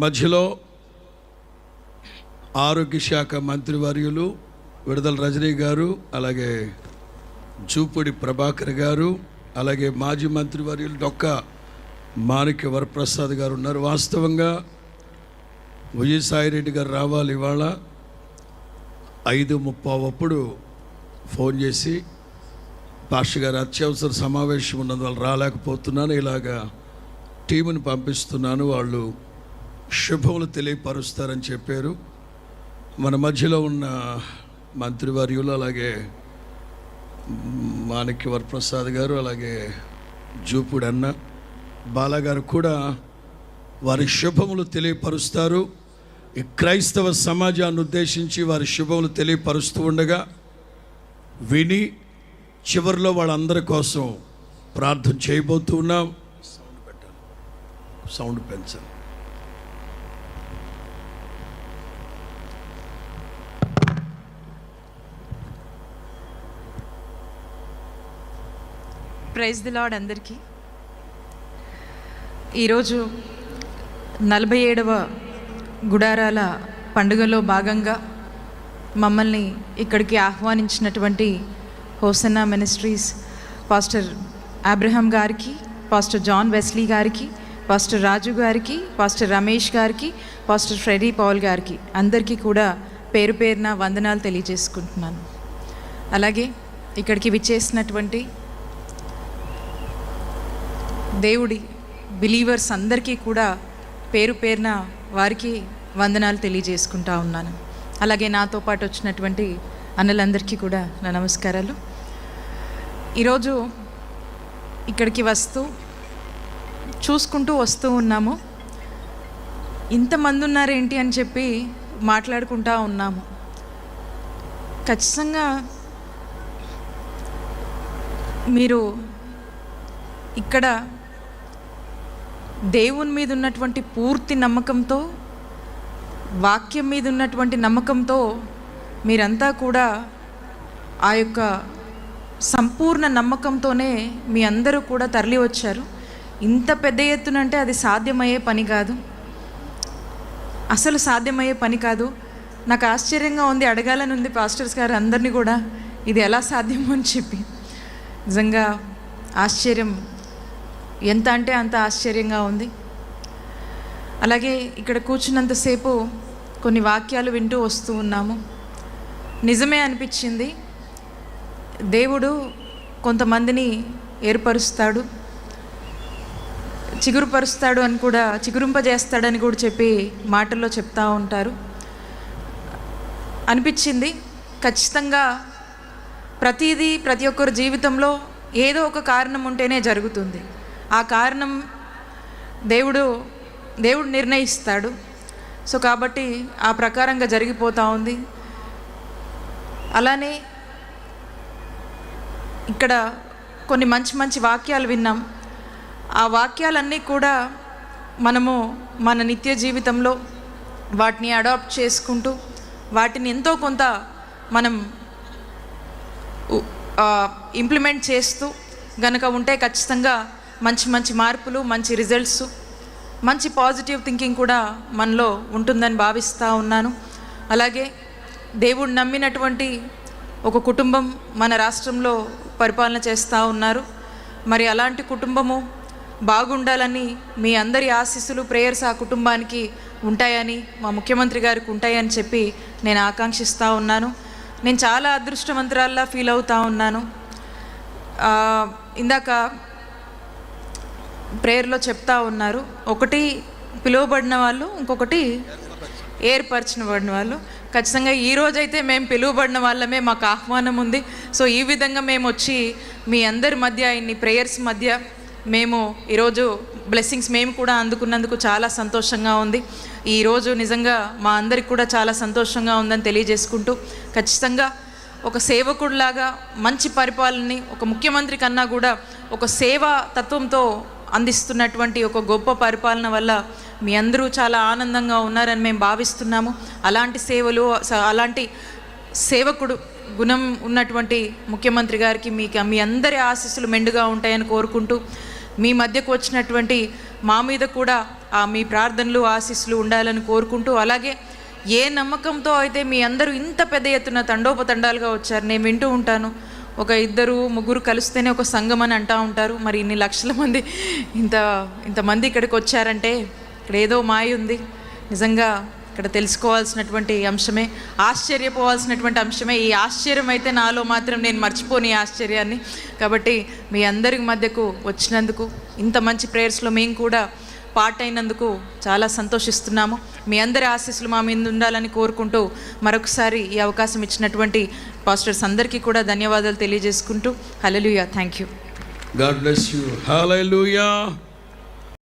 మధ్యలో ఆరోగ్య శాఖ మంత్రివర్యులు విడుదల రజనీ గారు అలాగే చూపుడి ప్రభాకర్ గారు అలాగే మాజీ మంత్రివర్యులు డొక్క మాణిక్య వరప్రసాద్ గారు ఉన్నారు. వాస్తవంగా విజయసాయిరెడ్డి గారు రావాలి ఇవాళ. ఐదు ముప్పావప్పుడు ఫోన్ చేసి పాస్టర్ గారు అత్యవసర సమావేశం ఉన్నందువల్ల రాలేకపోతున్నాను ఇలాగా టీముని పంపిస్తున్నాను వాళ్ళు శుభములు తెలియపరుస్తారని చెప్పారు. మన మధ్యలో ఉన్న మంత్రివర్యులు అలాగే మాణిక్య వరప్రసాద్ గారు అలాగే జూపుడు అన్న బాలగారు కూడా వారి శుభములు తెలియపరుస్తారు. ఈ క్రైస్తవ సమాజాన్ని ఉద్దేశించి వారి శుభములు తెలియపరుస్తూ ఉండగా విని చివరిలో వాళ్ళందరి కోసం ప్రార్థన చేయబోతూ ఉన్నాం. సౌండ్ పెట్టాలి సౌండ్ పెంచాలి ప్రైజ్ ది లాడ్ అందరికీ. ఈరోజు నలభై ఏడవ గుడారాల పండుగలో భాగంగా మమ్మల్ని ఇక్కడికి ఆహ్వానించినటువంటి Hosanna ministries pastor Abraham garu pastor John Wesley garu pastor Raju garu pastor Ramesh గారికి పాస్టర్ ఫ్రెడీ పౌల్ గారికి అందరికీ కూడా పేరు పేరున వందనాలు తెలియజేసుకుంటున్నాను. అలాగే ఇక్కడికి విచ్చేసినటువంటి దేవుడి బిలీవర్స్ అందరికీ కూడా పేరు పేరున వారికి వందనాలు తెలియజేసుకుంటా ఉన్నాను. అలాగే నాతో పాటు వచ్చినటువంటి అన్నలందరికీ కూడా నా నమస్కారాలు. ఈరోజు ఇక్కడికి వస్తూ చూసుకుంటూ వస్తూ ఉన్నాము. ఇంతమంది ఉన్నారేంటి అని చెప్పి మాట్లాడుకుంటా ఉన్నాము. ఖచ్చితంగా మీరు ఇక్కడ దేవుని మీద ఉన్నటువంటి పూర్తి నమ్మకంతో వాక్యం మీద ఉన్నటువంటి నమ్మకంతో మీరంతా కూడా ఆ యొక్క సంపూర్ణ నమ్మకంతోనే మీ అందరూ కూడా తరలి వచ్చారు ఇంత పెద్ద ఎత్తున అంటే అది సాధ్యమయ్యే పని కాదు. అసలు సాధ్యమయ్యే పని కాదు. నాకు ఆశ్చర్యంగా ఉంది అడగాలని ఉంది పాస్టర్స్ గారు అందరినీ కూడా ఇది ఎలా సాధ్యమో అని చెప్పి. నిజంగా ఆశ్చర్యం ఎంత అంటే అంత ఆశ్చర్యంగా ఉంది. అలాగే ఇక్కడ కూర్చున్నంతసేపు కొన్ని వాక్యాలు వింటూ వస్తూ ఉన్నాము. నిజమే అనిపించింది. దేవుడు కొంతమందిని ఏర్పరుస్తాడు. చిగురుపరుస్తాడు అని కూడా చిగురింపజేస్తాడని కూడా చెప్పి మాటల్లో చెప్తా ఉంటారు. అనిపించింది. ఖచ్చితంగా ప్రతిదీ ప్రతి ఒక్కరి జీవితంలో ఏదో ఒక కారణం ఉంటేనే జరుగుతుంది. ఆ కారణం దేవుడు దేవుడు నిర్ణయిస్తాడు. సో కాబట్టి ఆ ప్రకారంగా జరిగిపోతూ ఉంది. అలానే ఇక్కడ కొన్ని మంచి మంచి వాక్యాలు విన్నాం. ఆ వాక్యాలన్నీ కూడా మనము మన నిత్య జీవితంలో వాటిని అడాప్ట్ చేసుకుంటూ వాటిని ఎంతో కొంత మనం ఇంప్లిమెంట్ చేస్తూ గనక ఉంటే ఖచ్చితంగా మంచి మంచి మార్పులు మంచి రిజల్ట్స్ మంచి పాజిటివ్ థింకింగ్ కూడా మనలో ఉంటుందని భావిస్తూ ఉన్నాను. అలాగే దేవుడు నమ్మినటువంటి ఒక కుటుంబం మన రాష్ట్రంలో పరిపాలన చేస్తూ ఉన్నారు. మరి అలాంటి కుటుంబము బాగుండాలని మీ అందరి ఆశీస్సులు ప్రేయర్స్ ఆ కుటుంబానికి ఉంటాయని మా ముఖ్యమంత్రి గారికి ఉంటాయని చెప్పి నేను ఆకాంక్షిస్తూ ఉన్నాను. నేను చాలా అదృష్టవంతురాల్లా ఫీల్ అవుతూ ఉన్నాను. ఇందాక ప్రేయర్లో చెప్తా ఉన్నారు. ఒకటి పిలువబడిన వాళ్ళు ఇంకొకటి ఏర్పరచబడిన వాళ్ళు. ఖచ్చితంగా ఈరోజైతే మేము పిలువబడిన వాళ్ళమే మాకు ఆహ్వానం ఉంది. సో ఈ విధంగా మేము వచ్చి మీ అందరి మధ్య ఇన్ని ప్రేయర్స్ మధ్య మేము ఈరోజు బ్లెస్సింగ్స్ మేము కూడా అందుకున్నందుకు చాలా సంతోషంగా ఉంది. ఈరోజు నిజంగా మా అందరికి కూడా చాలా సంతోషంగా ఉందని తెలియజేసుకుంటూ ఖచ్చితంగా ఒక సేవకుడిలాగా మంచి పరిపాలనని ఒక ముఖ్యమంత్రి కన్నా కూడా ఒక సేవా తత్వంతో అందిస్తున్నటువంటి ఒక గొప్ప పరిపాలన వల్ల మీ అందరూ చాలా ఆనందంగా ఉన్నారని మేము భావిస్తున్నాము. అలాంటి సేవలు స- అలాంటి సేవకుడు గుణం ఉన్నటువంటి ముఖ్యమంత్రి గారికి మీకు మీ అందరి ఆశీస్సులు మెండుగా ఉంటాయని కోరుకుంటూ మీ మధ్యకు వచ్చినటువంటి మా మీద కూడా ఆ మీ ప్రార్థనలు ఆశీస్సులు ఉండాలని కోరుకుంటూ అలాగే ఏ నమ్మకంతో అయితే మీ అందరూ ఇంత పెద్ద ఎత్తున తండోపతండాలుగా వచ్చారు నేను వింటూ ఉంటాను. ఒక ఇద్దరు ముగ్గురు కలిస్తేనే ఒక సంఘం అని అంటూ ఉంటారు. మరి ఇన్ని లక్షల మంది ఇంత ఇంతమంది ఇక్కడికి వచ్చారంటే ఇక్కడ ఏదో మాయ ఉంది. నిజంగా ఇక్కడ తెలుసుకోవాల్సినటువంటి అంశమే ఆశ్చర్యపోవాల్సినటువంటి అంశమే. ఈ ఆశ్చర్యం అయితే నాలో మాత్రం నేను మర్చిపోని ఈ ఆశ్చర్యాన్ని. కాబట్టి మీ అందరి మధ్యకు వచ్చినందుకు ఇంత మంచి ప్రేయర్స్లో మేము కూడా పార్ట్ అయినందుకు చాలా సంతోషిస్తున్నాము. మీ అందరి ఆశీస్సులు మా మీద ఉండాలని కోరుకుంటూ మరొకసారి ఈ అవకాశం ఇచ్చినటువంటి పాస్టర్స్ అందరికీ కూడా ధన్యవాదాలు తెలియజేసుకుంటూ. Hallelujah thank you. God bless you. Hallelujah.